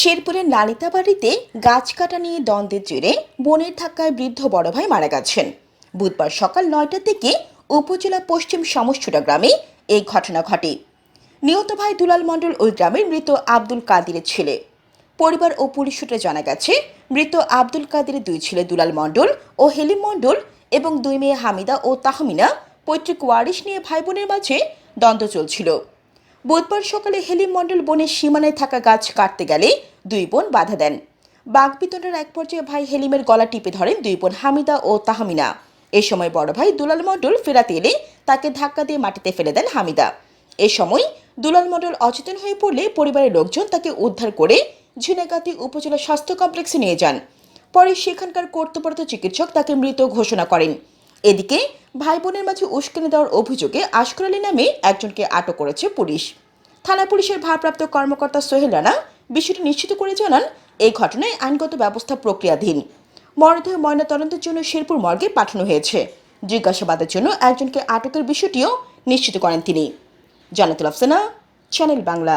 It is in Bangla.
শেরপুরের নালিতাবাড়িতে গাছ কাটা নিয়ে দ্বন্দ্বের জেরে বনের ধাক্কায় বৃদ্ধ বড় ভাই মারা গেছেন। বুধবার সকাল নয়টার দিকে উপজেলা পশ্চিম সমস্যুরা গ্রামে এই ঘটনা ঘটে। নিহত ভাই দুলাল মণ্ডল ওই গ্রামের মৃত আব্দুল কাদিরের ছেলে। পরিবার ও পুলিশ সূত্রে জানা গেছে, মৃত আব্দুল কাদিরের দুই ছেলে দুলাল মণ্ডল ও হেলিম মণ্ডল এবং দুই মেয়ে হামিদা ও তাহমিনা পৈতৃক ওয়ারিশ নিয়ে ভাই বোনের মাঝে দ্বন্দ্ব চলছিল। বুধবার সকালে হেলিম মণ্ডল বনের সীমানায় থাকা গাছ কাটতে গেলে দুই বোন বাধা দেন। বাগবিতণ্ডার এক পর্যায়ে ভাই হেলিমের গলা টিপে ধরেন দুই বোন হামিদা ও তাহমিনা। এ সময় বড় ভাই দুলাল মণ্ডল ফেরাতে এলে তাকে ধাক্কা দিয়ে মাটিতে ফেলে দেন হামিদা। এ সময় দুলাল মণ্ডল অচেতন হয়ে পড়লে পরিবারের লোকজন তাকে উদ্ধার করে ঝিনাগাতি উপজেলা স্বাস্থ্য কমপ্লেক্সে নিয়ে যান। পরে সেখানকার কর্তব্যরত চিকিৎসক তাকে মৃত ঘোষণা করেন। এদিকে ভাই বোনের মাঝে উস্কানি দেওয়ার অভিযোগে আশকর আলী নামে একজনকে আটক করেছে পুলিশ। থানা পুলিশের ভারপ্রাপ্ত কর্মকর্তা সোহেল রানা বিষয়টি নিশ্চিত করে জানান, এই ঘটনায় আইনগত ব্যবস্থা প্রক্রিয়াধীন। মরদেহ ময়নাতদন্তের জন্য শেরপুর মর্গে পাঠানো হয়েছে। জিজ্ঞাসাবাদের জন্য একজনকে আটকের বিষয়টিও নিশ্চিত করেন তিনি। জানাতুল আফসানা, চ্যানেল বাংলা।